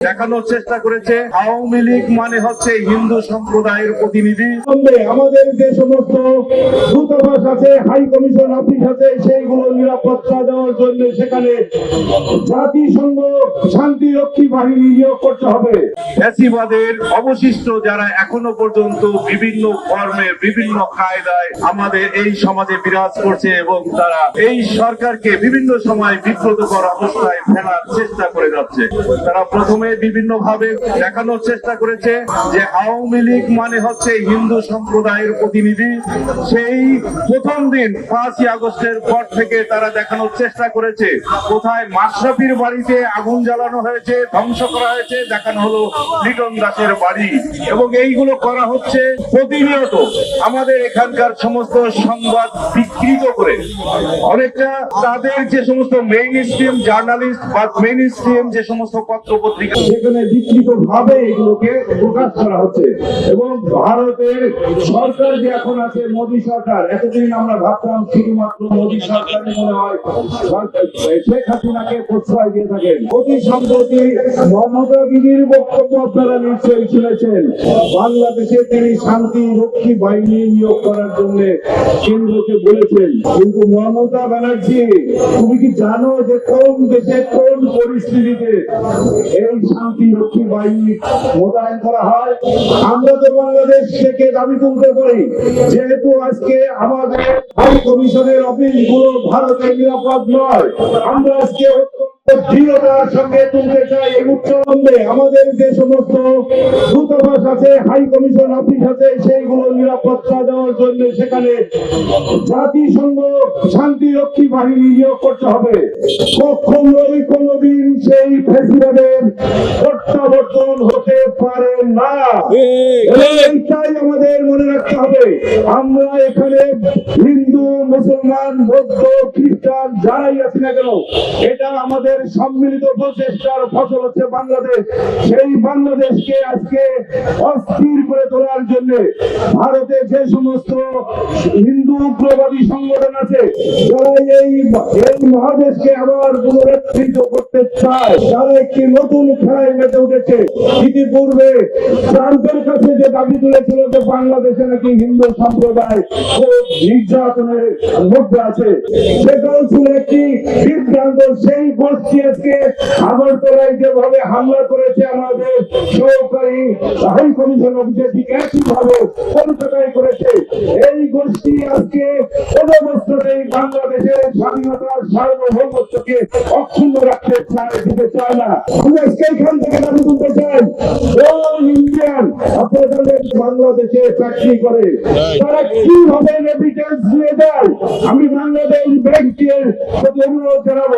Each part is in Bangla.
দেখানোর চেষ্টা করেছে। আওয়ামী লীগ মানে হচ্ছে হিন্দু সম্প্রদায়ের প্রতিনিধি। আমাদের যে সমস্ত দূতাবাস আছে হাই কমিশন অফিস আছে সেইগুলো নিরাপত্তা দেওয়ার জন্য সেখানে জাতিসংঘ শান্তিরক্ষী বাহিনী নিয়োগ করতে হবে। ফ্যাসিবাদের অবশিষ্ট যারা এখনও পর্যন্ত বিভিন্ন ফর্মে বিভিন্ন কায়দায় আমাদের এই সমাজে বিরাজ করছে এবং তারা এই সরকারকে বিভিন্ন সময় বিব্রতকর অবস্থায় ফেলার চেষ্টা করে যাচ্ছে। তারা প্রথমে বিভিন্ন ভাবে দেখানোর চেষ্টা করেছে যে আওয়ামী লীগ মানে হচ্ছে হিন্দু সম্প্রদায়ের প্রতিনিধি। সেই প্রথম দিন, পাঁচই আগস্টের পর থেকে তারা দেখানোর চেষ্টা করেছে। কোথায় মাশরাফির বাড়িতে আগুন জ্বালানো হয়েছে, ধ্বংস করা হয়েছে, দেখানো হলো লিটন দাসের বাড়ি। এবং এইগুলো করা হচ্ছে প্রতিনিয়ত। আমাদের এখানকার সমস্ত সংবাদ বিকৃত করে। অনেকটা তাদের যে সমস্ত মেইন স্ট্রিম জার্নালিস্ট বা মেইন স্ট্রিম যে সমস্ত পত্র পত্রিকা সেখানে বিকৃত ভাবে এগুলোকে প্রকাশ করা হচ্ছে। এবং ভারতের সরকার যে এখন আছে, মোদী সরকার, এতদিন আমরা ভাবতাম শুধুমাত্র মোদী সরকার মনে হয় শেখ হাসিনাকে প্রশ্রয় দিয়ে থাকেন। অতি সম্প্রতি মমতা দিদির বক্তব্য আপনারা নিশ্চয়ই শুনেছেন। বাংলাদেশে তিনি শান্তি রক্ষী বাহিনী নিয়োগ করার জন্য কেন্দ্রকে বলেছেন। কিন্তু মমতা ব্যানার্জি, তুমি কি জানো যে কোন দেশে কোন পরিস্থিতিতে এই শান্তি রক্ষী বাহিনী মোতায়েন করা হয়। আমরা তো বাংলাদেশ থেকে দাবি তুলতে পারি, যেহেতু আজকে আমাদের হাই কমিশনের অফিসগুলো ভারতের নিরাপদ নয়। আমরা আজকে দৃঢ়তার সেইগুলো নিরাপত্তা দেওয়ার জন্য সেখানে জাতিসংঘ শান্তিরক্ষী বাহিনী করতে হবে। কখনোই কোনোদিন সেই প্রত্যাবর্তন হতে পারে না। এইটাই আমাদের মনে রাখতে হবে আমরা এখানে হিন্দু মুসলমান বৌদ্ধ খ্রিস্টান যারাই আছি না কেন এটা আমাদের সম্মিলিত প্রচেষ্টার ফসল হচ্ছে বাংলাদেশ। সেই বাংলাদেশকে আজকে অস্থির করে তোলার জন্য ভারতে যে সমস্ত হিন্দু উগ্রবাদী সংগঠন আছে এই মহাদেশকে আবার পুনরুত্থিত করতে চায়, তারা একটি নতুন খেলায় মেতে উঠেছে। ইতিপূর্বে ট্রাম্পের কাছে যে দাবি তুলেছিল যে বাংলাদেশে নাকি হিন্দু সম্প্রদায় খুব নির্যাতনের মধ্যে আছে সেটাও ছিল একটি বিভ্রান্ত সেই গোষ্ঠী আজকে আগরতলায় যেভাবে হামলা করেছে আমাদের সহকারী হাই কমিশন অফিসে ঠিক একইভাবে কলকাতায় করেছে এই গোষ্ঠী আজকে দিতে আমি বাংলাদেশে ব্যাংকের প্রতি অনুরোধ জানাব।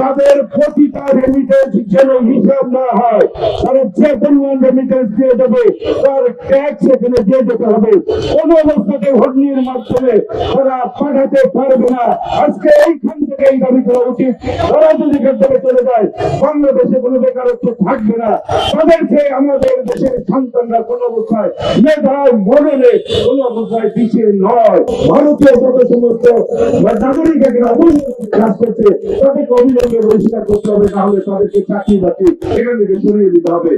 তাদের প্রতিটা রেমিটেন্স যেন হিসাব না হয়, তারা যে পরিমাণ রেমিটেন্স দিয়ে দেবে, তার ট্যাক্স এখানে দিয়ে যেতে হবে। কোন অবস্থাতে হর্নির মাধ্যমে তারা পাঠাতে পারবে না। আজকে এইখান থেকে এই দাবি করা উচিত। তারা যদি থেকে চলে যায়, বাংলাদেশে কোনো বেকারত্ব থাকবে না। তাদেরকে আমাদের দেশের সন্তানরা কোন অবস্থায় মেধায় মননে কোন অবস্থায় পিছিয়ে নয়। ভারতীয় যত সমস্ত নাগরিক অবৈধ কাজ করছে, তাদেরকে অবিলম্বে বহিষ্কার করতে হবে, তাহলে তাদেরকে চাকরি বাকরি এখান থেকে সরিয়ে দিতে হবে।